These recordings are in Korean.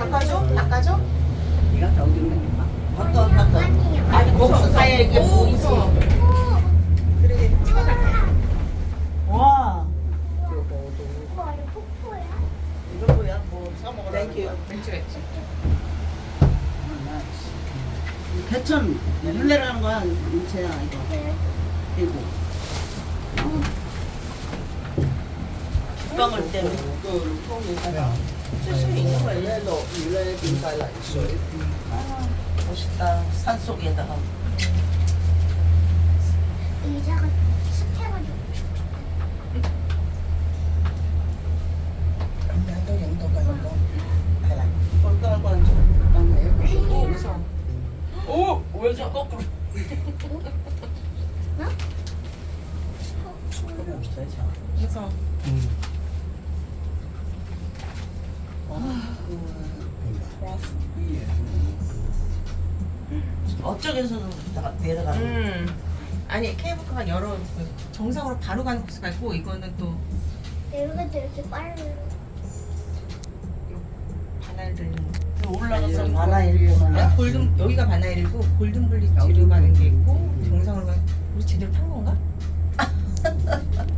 이렇게 잘 바꿔줘? 바꿔줘? 어떤 어떤 아니요. 아니 복수 사이에 이게 무서워. 오, 그래, 찍어갈게. 와 이거 폭포야? 이거 뭐야 뭐 사먹으라 땡큐. 왼쪽 왼쪽. 개천 율레라는 거야 인체야 이거 네. 그리고 빗방울 때문에 쓸수 있는 거야 아, 멋있다. 산속에다가. 의자가 습해가지고. 꼴깔고 앉아 오, 무서워. 오! 왜저 거꾸로? 무서워. 어쩌게서도 나- 내려가는 음. 아니, 케이블카가 여러 그 정상으로 바로 가는 코스가 있고 이거는 또 여기도 이렇게 빨리. 바나일을 올라가서 바나일만 골든 여기가 바나일이고 골든 블리츠로 가는 게 있고 정상으로 가는 우리 제대로 탄 건가?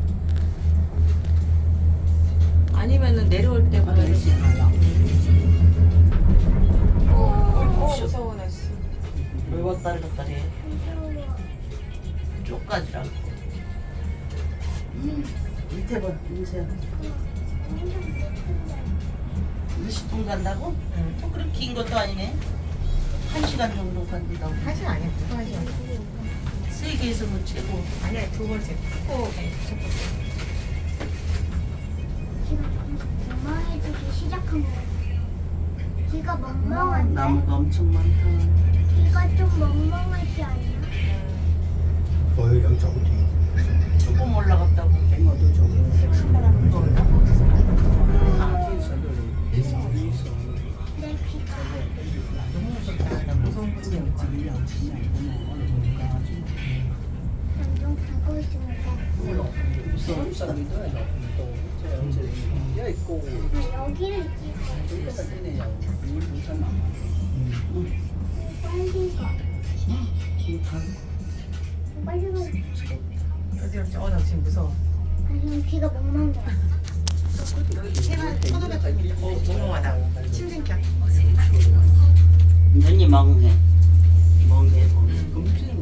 아니면은 내려올 때보다 어, 왜 왔다리 갔다리 해 무서워. 쪽까지라고 밑에 봐 예쁜데. 20분 간다고? 응. 어, 그렇게 긴 것도 아니네 1시간 정도 간다고 하지 아니야 두 하지 아니야 세 개에서 뭐 최고 아니야 두 번째 번째 지금 점점 멍멍해지기 시작한 거야. 귀가 멍멍한데? 나무가 엄청 많다 귀가 좀 멍멍하지 ở chỗ chị 조금 올라갔다고 신바람 무거웠나? 내 귀가. 너무 무섭다 나 무서운 거 진짜 점점 가고 있으니까. 아, 여기를 찍어. 빨리 가. 빨리 가. 어지럽지? 어나 지금 무서워 아니면 귀가 멍멍해. 세만 천오백 어 멍멍하다 침 생겨 눈이 멍해 멍해 멍해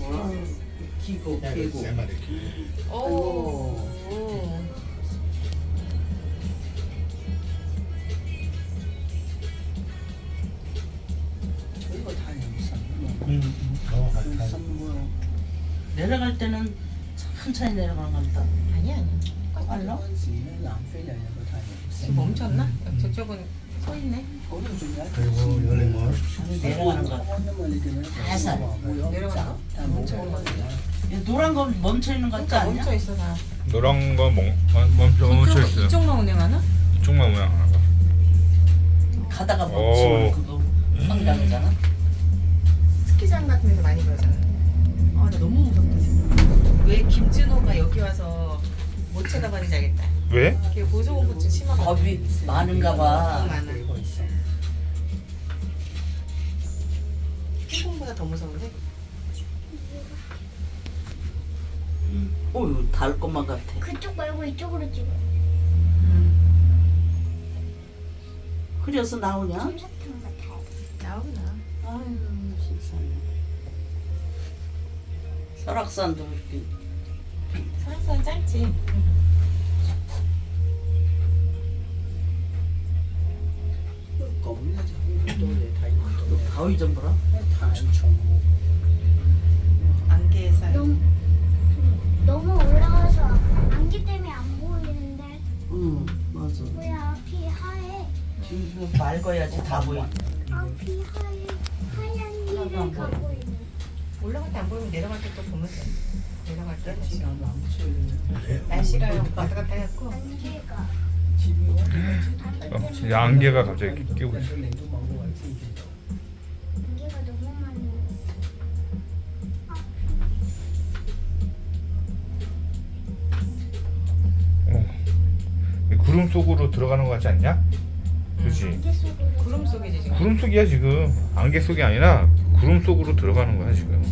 와 기고 개고 sẽ mà được 오. 오. Thay 내려갈 때는 천천히 내려가는 겁니다 아니야 아니야 빨라? 지금 멈췄나? 저쪽은 서 있네 그리고 열리 뭐 아니 내려가는 거? 멈춰 거이 노란 거 멈춰 있는 거 같지 그러니까 않냐? 멈춰 있어 다 노란 거 멈, 멈, 멈춰, 멈춰 있어요. 이쪽만 운행하나? 이쪽만 모양 하나 고소공포증 심하고 겁이 많은가 봐. 많아. 핑퐁보다 더 무서운데? 어휴 달 것만 같아. 그쪽 말고 이쪽으로 찍어. 그래서 나오냐? 솜사탕 같아요. 나오구나. 아유 세상에. 설악산도 이렇게. 설악산 짧지 너 바위 좀 보라? 안개에 쌓여 너무 너무 올라가서 안개 때문에 안 보이는데. 응 맞아. 뭐야 비 하얘. 지금 맑아야지 다 보이 아비 하얘. 하얀 길을 가고 있는. 올라갈 때 안 보이면 내려갈 때 또 보면 돼. 내려갈 때 날씨가 영 왔다 갔다 해갖고. 안개가. 어, 진짜 안개가 갑자기 끼고 있어. 구름 속으로 들어가는 것 같지 않냐? 그렇지. 안개 속으로. 구름 속이지 지금. 구름 속이야 지금. 안개 속이 아니라 구름 속으로 들어가는 거야 지금.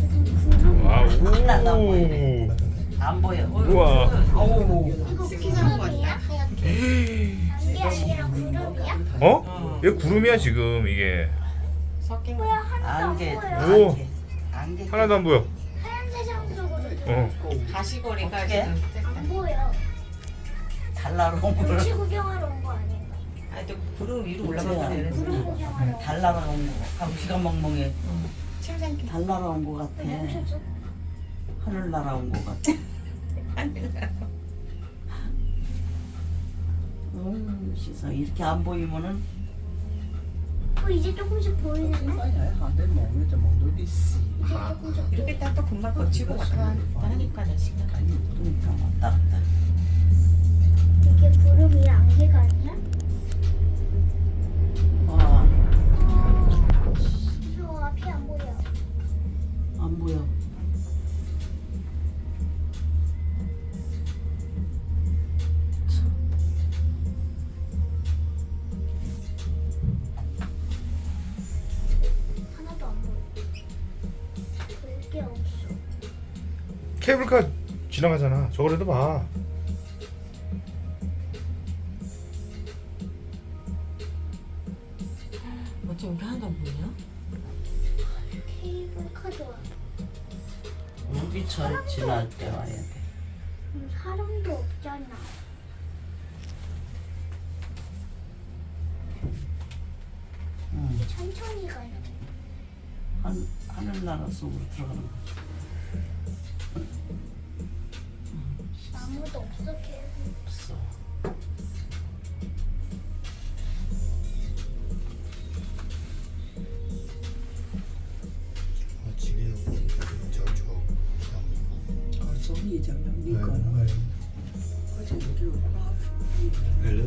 안 와우. 안 보여. 우와. 스키장. 안개 아니라 구름이야? 어? 얘 구름이야 지금 이게. 섞인 거. 뭐야 하나도 안 안개. 보여. 오. 안개. 안개. 하나도 안 보여. 하얀 세상 속으로 들어. 어. 지금. 안 보여. 달나라 온 걸. 눈치 구경하러 온 거 아닌가? 아또 구름 위로 올라가면 되는 구름 구경하러. 온 달나라 온 거. 아, 귀가 멍멍해. 침샘 달나라 온 거 같아. 거. 멈춰줘. 하늘 날아온 거 같아. 음, 시상 이렇게 안 보이면은 어 이제 조금씩 보이는데? 이제 조금씩. 이렇게 딱또 금방 거치고 왔다 갔다 하니까 날씨가. 그러니까 왔다 갔다. 이게 구름이 안개가 아니야? 와, 어, 무서워 앞이 안 보여. 안 보여. 하나도 안 보여. 볼게 없어. 케이블카 지나가잖아. 저거라도 봐. 사람도 없잖아. 응. 천천히 가야 돼. 한 하늘나라 속으로 들어가는 거. 아무도 없어 계 就有呢、個個，嗰只叫做 craft。係咯。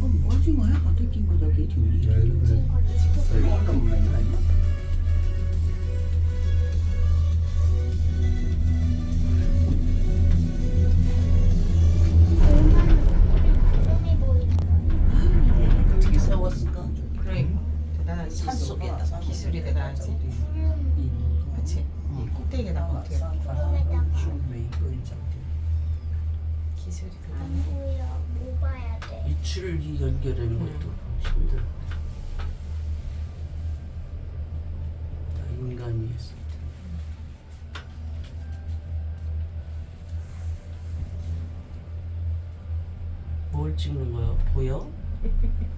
我唔關注，我一下都見過有幾條衣。 연결하는 것도 힘들어. 다 인간이 했을 때. 뭘 찍는 거야? 보여?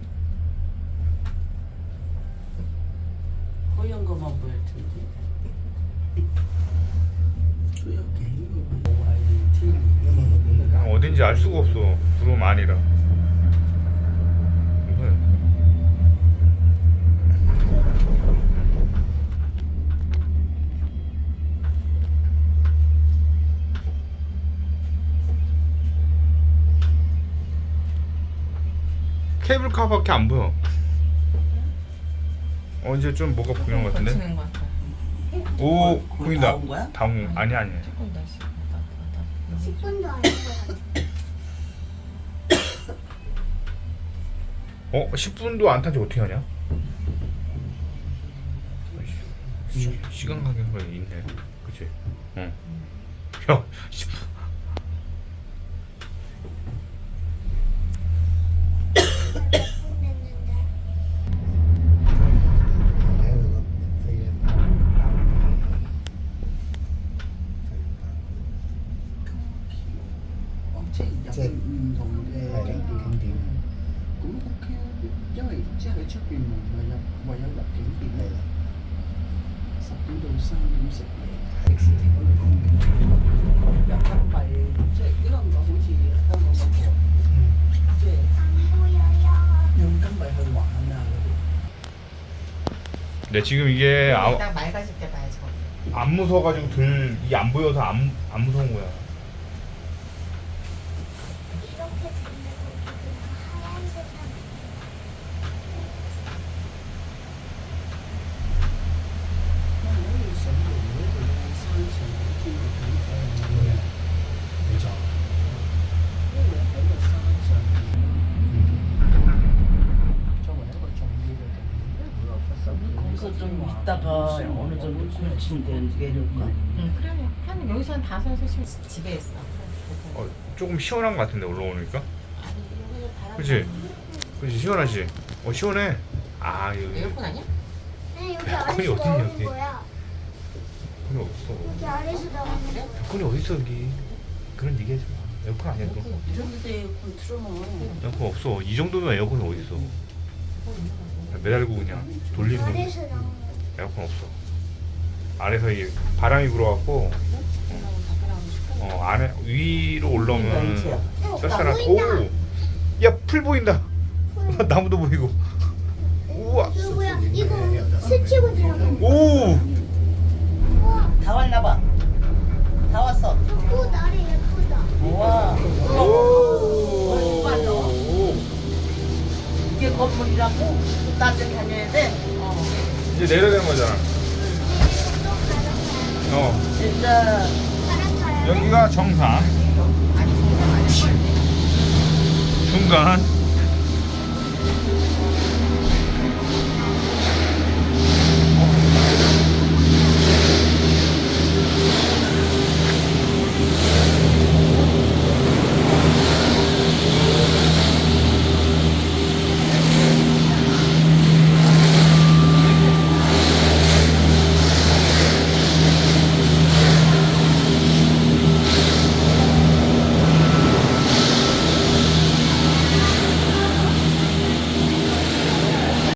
허연 것만 보일 텐데. ai thiên 아, 어딘지 알 수가 없어. 구름 아니라. 이거야. 케이블카밖에 안 보여. 어 이제 좀 뭐가 보이는 것 같은데? 거치는 것 같아. 오 거의 보인다. 다온 거야? 다음 아니 아니. 조금 날씨 왔다 갔다 왔다. 10분도 안 같아. 어 10분도 안 탄지 어떻게 하냐? 시, 시간 가격이 있네. 그치? 응. 야 10분. 몇분 네 지금 이게 아, 딱 맑아질 때 봐야지. 안 무서워가지고 들 이게 안 보여서 안, 안 무서운 거야. 이렇게 됐는데 있다가 어느 정도 그치면 되는지 내려올까? 응 그래 한 여기서 한 다섯 여섯 시간 집에 있어 어, 조금 시원한 것 같은데 올라오니까. 그렇지. 그렇지 시원하지. 어 시원해. 아 여기 에어컨 아니야? 네, 여기 에어컨이 아래서 어딨냐, 나오는? 거야. 에어컨이 없어. 여기 아래서 나오는 거야. 에어컨이 어디 있어 여기? 그런 얘기하지 마. 에어컨 아니야 그거. 이런 데 에어컨 없어. 이 정도면 에어컨이 어디 있어? 매달고 그냥 돌리는 거. 아래서 나오는 거야. 에어컨 없어. 아래서 이 바람이 불어갖고 어 안에 위로 올라오면 쌀쌀한. 오, 야풀 보인다. 나무도 보이고. 우와. 이거 스치고 거. 오. 우와, 다 왔나 봐. 다 왔어. 오, 나리 예쁘다. 와. 오. 이게 건물이라고 딴데 다녀야 돼. 이제 내려야 되는 거잖아. 어. 진짜. 여기가 정상. 중간